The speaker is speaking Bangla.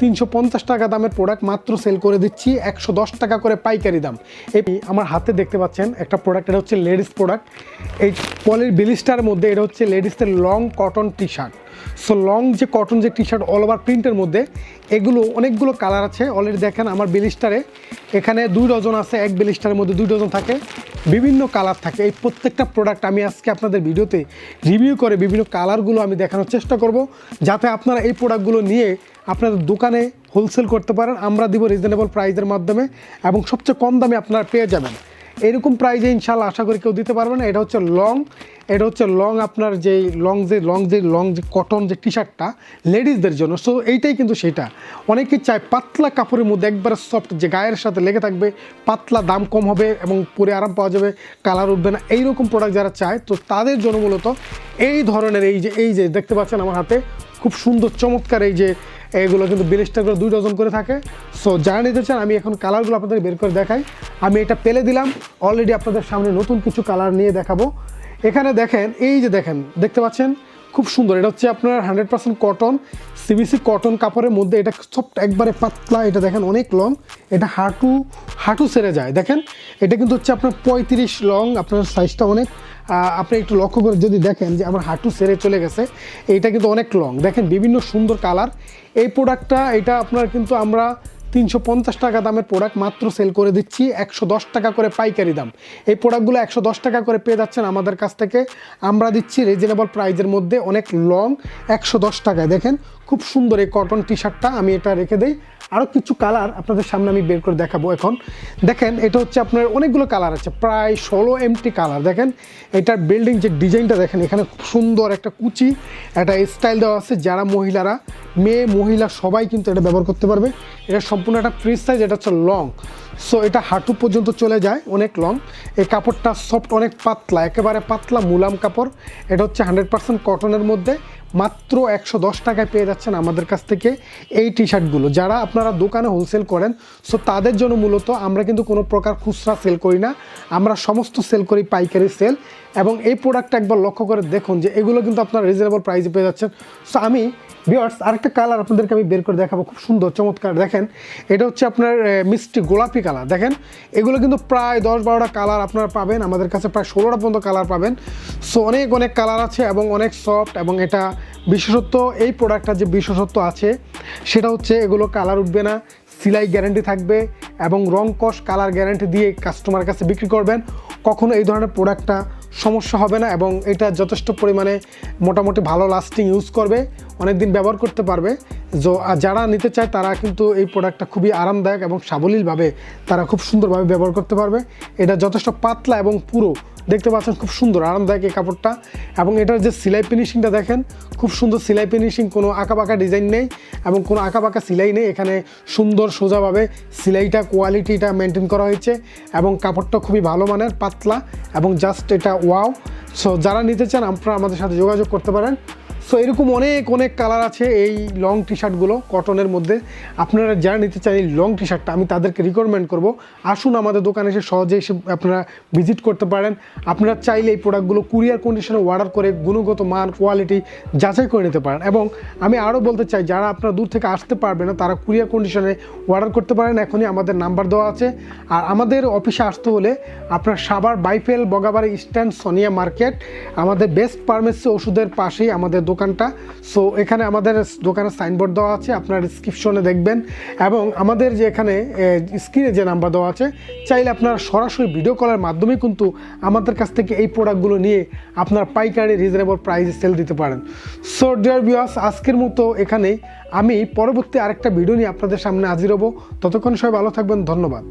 তিনশো পঞ্চাশ টাকা দামের প্রোডাক্ট মাত্র সেল করে দিচ্ছি, একশো দশ টাকা করে পাইকারি দাম। এই আমার হাতে দেখতে পাচ্ছেন, একটা প্রোডাক্ট এটা হচ্ছে লেডিস প্রোডাক্ট এই পলির বিলিস্টার মধ্যে এটা হচ্ছে লেডিসদের long cotton T shirt so long যে কটন যে টি শার্ট অল ওভার প্রিন্টের মধ্যে, এগুলো অনেকগুলো কালার আছে। অলরেডি দেখেন আমার বিলিস্টারে এখানে দুই ডজন আছে, এক বিলিস্টারের মধ্যে দুই ডজন থাকে। বিভিন্ন কালার থাকে। এই প্রত্যেকটা প্রোডাক্ট আমি আজকে আপনাদের ভিডিওতে রিভিউ করে বিভিন্ন কালারগুলো আমি দেখানোর চেষ্টা করব, যাতে আপনারা এই প্রোডাক্টগুলো নিয়ে আপনাদের দোকানে হোলসেল করতে পারেন। আমরা দিব রিজনেবল প্রাইজের মাধ্যমে এবং সবচেয়ে কম দামে আপনারা পেয়ে যাবেন। এরকম প্রাইজে ইনশাল্লাহ আশা করি কেউ দিতে পারবে না। এটা হচ্ছে লং এটা হচ্ছে লং আপনার যেই লং যে লং যে লং যে কটন যে টি শার্টটা লেডিসদের জন্য। সো এইটাই কিন্তু সেটা। অনেকে চায় পাতলা কাপড়ের মধ্যে একবারে সফট যে গায়ের সাথে লেগে থাকবে, পাতলা দাম কম হবে এবং পরে আরাম পাওয়া যাবে কালার উঠবে না। এইরকম প্রোডাক্ট যারা চায়, তো তাদের জন্য মূলত এই ধরনের এই যে এই যে দেখতে পাচ্ছেন আমার হাতে, খুব সুন্দর চমৎকার এই যে এগুলো কিন্তু বিলিস্টারগুলো দুই ডজন করে থাকে। সো যারা নিতে চান, আমি এখন কালারগুলো আপনাদের বের করে দেখাই। আমি এটা পেলে দিলাম। অলরেডি আপনাদের সামনে নতুন কিছু কালার নিয়ে দেখাবো। এখানে দেখেন, এই যে দেখেন, দেখতে পাচ্ছেন? খুব সুন্দর। এটা হচ্ছে আপনার hundred percent cotton CBC cotton কাপড়ের মধ্যে। এটা সব একবারে পাতলা। এটা দেখেন, অনেক লং এটা হাঁটু হাঁটু সেরে যায়। দেখেন, এটা কিন্তু হচ্ছে আপনার পঁয়ত্রিশ লং আপনার সাইজটা অনেক। আপনি একটু লক্ষ্য করে যদি দেখেন যে আমার হাঁটু সেরে চলে গেছে, এইটা কিন্তু অনেক লং দেখেন বিভিন্ন সুন্দর কালার এই প্রোডাক্টটা এটা আপনার কিন্তু আমরা তিনশো পঞ্চাশ টাকা দামের প্রোডাক্ট মাত্র সেল করে দিচ্ছি, একশো দশ টাকা করে পাইকারি দাম। এই প্রোডাক্টগুলো একশো দশ টাকা করে পেয়ে যাচ্ছেন আমাদের কাছ থেকে। আমরা দিচ্ছি রিজনেবল প্রাইজের মধ্যে অনেক লং একশো দশ টাকায়। দেখেন খুব সুন্দর এই কটন টি শার্টটা আমি এটা রেখে দিই। আরও কিছু কালার আপনাদের সামনে আমি বের করে দেখাবো এখন। দেখেন, এটা হচ্ছে আপনার অনেকগুলো কালার আছে, প্রায় ষোলো এমটি কালার দেখেন, এটার বিল্ডিং যে ডিজাইনটা দেখেন, এখানে খুব সুন্দর একটা কুচি একটা স্টাইল দেওয়া আছে যারা মহিলারা, মেয়ে, মহিলা, সবাই কিন্তু এটা ব্যবহার করতে পারবে। এটা সম্পূর্ণ একটা ফ্রি সাইজ এটা হচ্ছে লং সো এটা হাঁটু পর্যন্ত চলে যায়, অনেক লং এই কাপড়টা সফট অনেক পাতলা, একেবারে পাতলা মুলাম কাপড়। এটা হচ্ছে হান্ড্রেড পার্সেন্ট কটনের মধ্যে। মাত্র একশো দশ টাকায় পেয়ে যাচ্ছেন আমাদের কাছ থেকে এই টি শার্টগুলো যারা আপনারা দোকানে হোলসেল করেন সো তাদের জন্য মূলত আমরা কিন্তু কোনো প্রকার খুচরা সেল করি না। আমরা সমস্ত সেল করি পাইকারি সেল এবং এই প্রোডাক্টটা একবার লক্ষ্য করে দেখুন যে এগুলো কিন্তু আপনারা রিজনেবল প্রাইসে পেয়ে যাচ্ছেন। সো আমি বিয়ার্স আরেকটা কালার আপনাদেরকে আমি বের করে দেখাবো। খুব সুন্দর, চমৎকার। দেখেন, এটা হচ্ছে আপনার মিষ্টি গোলাপি কালার। দেখেন, এগুলো কিন্তু প্রায় দশ বারোটা কালার আপনারা পাবেন, আমাদের কাছে প্রায় ষোলোটা পর্যন্ত কালার পাবেন। সো অনেক অনেক কালার আছে এবং অনেক সফট এবং এটা বিশেষত্ব, এই প্রোডাক্টটার যে বিশেষত্ব আছে, সেটা হচ্ছে এগুলো কালার উঠবে না, সিলাই গ্যারান্টি থাকবে এবং রং কস কালার গ্যারান্টি দিয়ে কাস্টমার কাছে বিক্রি করবেন। কখনো এই ধরনের প্রোডাক্টটা সমস্যা হবে না এবং এটা যথেষ্ট পরিমাণে মোটামুটি ভালো লাস্টিং ইউজ করবে অনেক দিন ব্যবহার করতে পারবে। যারা নিতে চায়, তারা কিন্তু এই প্রোডাক্টটা খুবই আরামদায়ক এবং সাবলীলভাবে তারা খুব সুন্দরভাবে ব্যবহার করতে পারবে। এটা যথেষ্ট পাতলা এবং পুরো। দেখতে পাচ্ছেন খুব সুন্দর, আরামদায়ক এই কাপড়টা। এবং এটার যে সেলাই ফিনিশিংটা দেখেন, খুব সুন্দর সেলাই ফিনিশিং কোনো আঁকাবাঁকা ডিজাইন নেই এবং কোনো আঁকাবাঁকা সিলাই নেই। এখানে সুন্দর সোজাভাবে সেলাইটা কোয়ালিটিটা মেনটেন করা হয়েছে এবং কাপড়টা খুবই ভালো মানের, পাতলা এবং জাস্ট এটা ওয়াও সো যারা নিতে চান, আপনারা আমাদের সাথে যোগাযোগ করতে পারেন। সো এরকম অনেক অনেক কালার আছে এই লং টি শার্টগুলো কটনের মধ্যে। আপনারা যারা নিতে চান এই লং টি শার্টটা আমি তাদেরকে রিকমেন্ড করব। আসুন আমাদের দোকানে এসে সহজে এসে আপনারা ভিজিট করতে পারেন। আপনারা চাইলে এই প্রোডাক্টগুলো কুরিয়ার কন্ডিশনে অর্ডার করে গুণগত মান কোয়ালিটি যাচাই করে নিতে পারেন। এবং আমি আরও বলতে চাই, যারা আপনারা দূর থেকে আসতে পারবে না, তারা কুরিয়ার কন্ডিশনে অর্ডার করতে পারেন। এখনই আমাদের নাম্বার দেওয়া আছে। আর আমাদের অফিসে আসতে হলে আপনার সাবার বাইফেল, বগাবাড়ি স্ট্যান্ড সোনিয়া মার্কেট, আমাদের বেস্ট ফার্মেসি ওষুধের পাশেই আমাদের দোকানটা। সো এখানে আমাদের দোকানের সাইনবোর্ড দেওয়া আছে, আপনার ডিসক্রিপশনে দেখবেন। এবং আমাদের যে এখানে স্ক্রিনে যে নাম্বার দেওয়া আছে, চাইলে আপনারা সরাসরি ভিডিও কলের মাধ্যমে কিন্তু আমাদের কাছ থেকে এই প্রোডাক্টগুলো নিয়ে আপনার পাইকারি রিজনেবল প্রাইসে সেল দিতে পারেন। সো ডিয়ার বিয়াস আজকের মতো এখানেই। আমি পরবর্তী আরেকটা ভিডিও নিয়ে আপনাদের সামনে হাজির হব। ততক্ষণ সবাই ভালো থাকবেন, ধন্যবাদ।